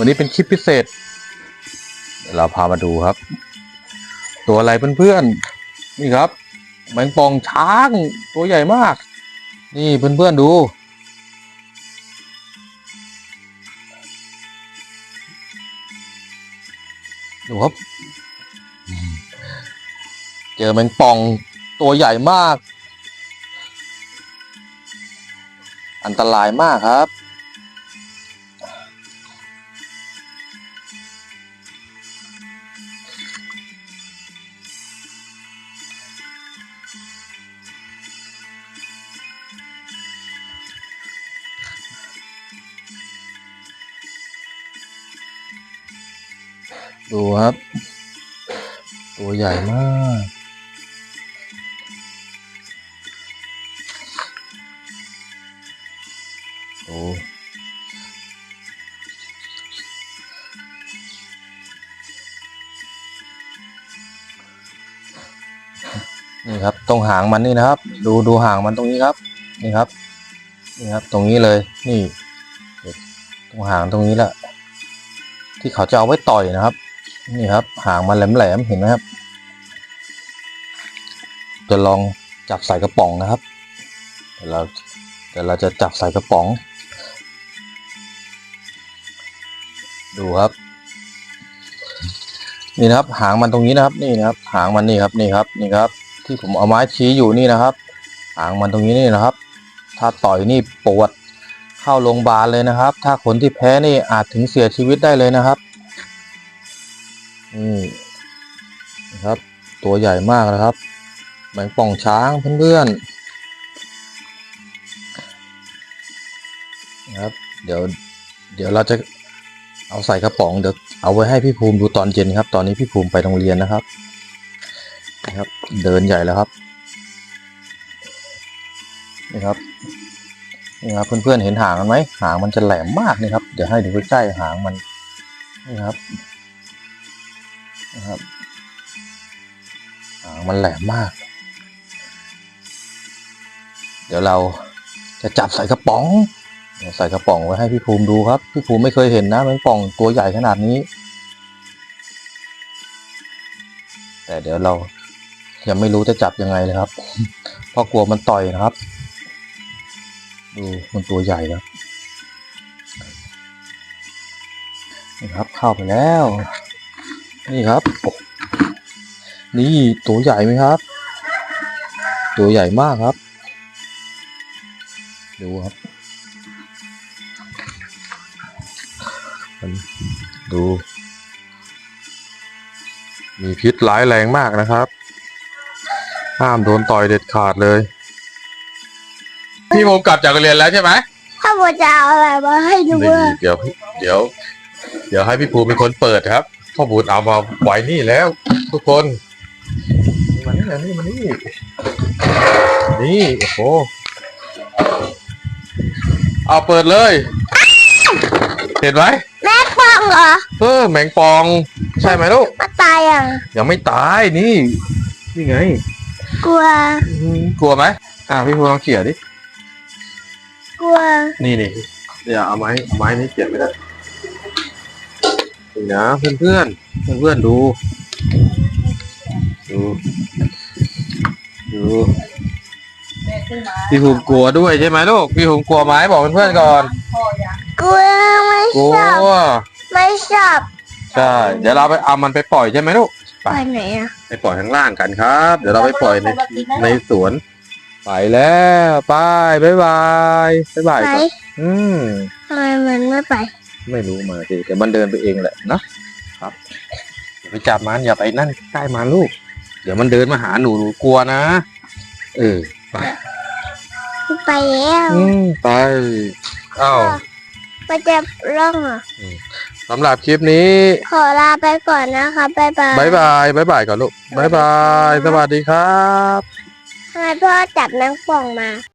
วันนี้เป็นคลิปพิเศษ เราพามาดูครับ ตัวอะไรเพื่อนๆ นี่ครับแมงป่องช้างตัวใหญ่มาก นี่เพื่อนๆดู ดูครับ เจอแมงป่องตัวใหญ่มาก อันตรายมากครับ ดูครับ ตัวใหญ่มาก โอ้นี่ครับ ตรงหางมันนี่นะครับ ดูดูหางมันตรงนี้ครับ นี่ครับ นี่ครับ ตรงนี้เลย นี่ ตรงหางตรงนี้แหละ ที่เขาจะเอาไว้ต่อยนะครับ นี่ครับหางมันแหลมๆเห็นไหมครับ จะลองจับใส่กระป๋องนะครับเดี๋ยวเราเดี๋ยวเราจะจับใส่กระป๋อง ดูครับ นี่นะครับ หางมันตรงนี้นะครับ นี่นะครับ หางมันนี่ครับนี่ครับนี่ครับ ที่ผมเอาไม้ชี้อยู่นี่นะครับ หางมันตรงนี้นี่นะครับ ถ้าต่อยนี่ปวด เข้าโรงพยาบาลเลยนะครับ ถ้าคนที่แพ้นี่อาจถึงเสียชีวิตได้เลยนะครับนี่นะครับ ตัวใหญ่มากนะครับแมงป่องช้างเพื่อนๆนะครับ เดี๋ยวเดี๋ยวเราจะเอาใส่กระป๋องเดี๋ยวเอาไว้ให้พี่ภูมิดูตอนเย็นครับ ตอนนี้พี่ภูมิไปโรงเรียนนะครับนะครับ เดินใหญ่แล้วครับนี่ครับ นี่ครับเพื่อนๆเห็นหางมันไหมหางมันจะแหลมมากนี่ครับเดี๋ยวให้ดูใกล้ๆหางมันนี่ครับนะครับหางมันแหลมมาก เดี๋ยวเราจะจับใส่กระป๋องใส่กระป๋องไว้ให้พี่ภูมิดูครับ พี่ภูมิไม่เคยเห็นนะแมงป่องตัวใหญ่ขนาดนี้ แต่เดี๋ยวเรายังไม่รู้จะจับยังไงเลยครับ เพราะกลัวมันต่อยนะครับ ดูมันตัวใหญ่ครับนี่ครับเข้าไปแล้ว นี่ครับ นี่ตัวใหญ่ไหมครับ ตัวใหญ่มากครับ ดูครับดู มีพิษร้ายแรงมากนะครับ ห้ามโดนต่อยเด็ดขาดเลย พี่โมกลับจากโรงเรียนแล้วใช่ไหมถ้าโมจะเอาอะไรมาให้ดูนี่อะเดี๋ยว เดี๋ยว เดี๋ยวให้พี่ภูมิเป็นคนเปิดครับพ่อบุญเอามาไว้นี่แล้ว ทุกคนมานี่มานี่มานี่นี่โอ้โหเอาเปิดเลย เห็นไหมแม่ฟังเหรอเออแมงปอง ใช่ไหมลูกมาตายอะยังไม่ตายนี่ นี่ไง กลัวอืมกลัวไหมอ่าพี่ภูมิลองเขี่ยดิ กลัว นี่นี่เดี๋ยวเอาไม้ไม้นี้เขี่ยไม่ได้นี่นะเพื่อนเพื่อนเพื่อนเพื่อนๆดู ดู ดูพี่ภูมิกลัวด้วยใช่ไหมลูกพี่ภูมิกลัวไหมบอกเพื่อนๆก่อน กลัวไม่กลัชอบวไม่ชอบใช่เดี๋ยวเราไปเอามันไปปล่อยใช่ไหมลูกไปไปไหนอะไปปล่อยข้างล่างกันครับ เดี๋ยวเราไปปล่อยในในสวน ไปแล้วไปบายบายบายบายไหนก่อนอืมทำไมมันไม่ไป ไม่รู้มาสิแต่มันเดินไปเองแหละนะครับอย่าไปจับมันอย่าไปนั่นใกล้มันลูก เดี๋ยวมันเดินมาหาหนูหนูกลัวนะ เออไปไปแล้วอืมไปเอ้าไปจะร่องอะสำหรับคลิปนี้ ขอลาไปก่อนนะคะบ๊ายบายบายบายบายบายก่อนลูกบายบาย สวัสดีครับ ทำไมพ่อจับแมงป่องมา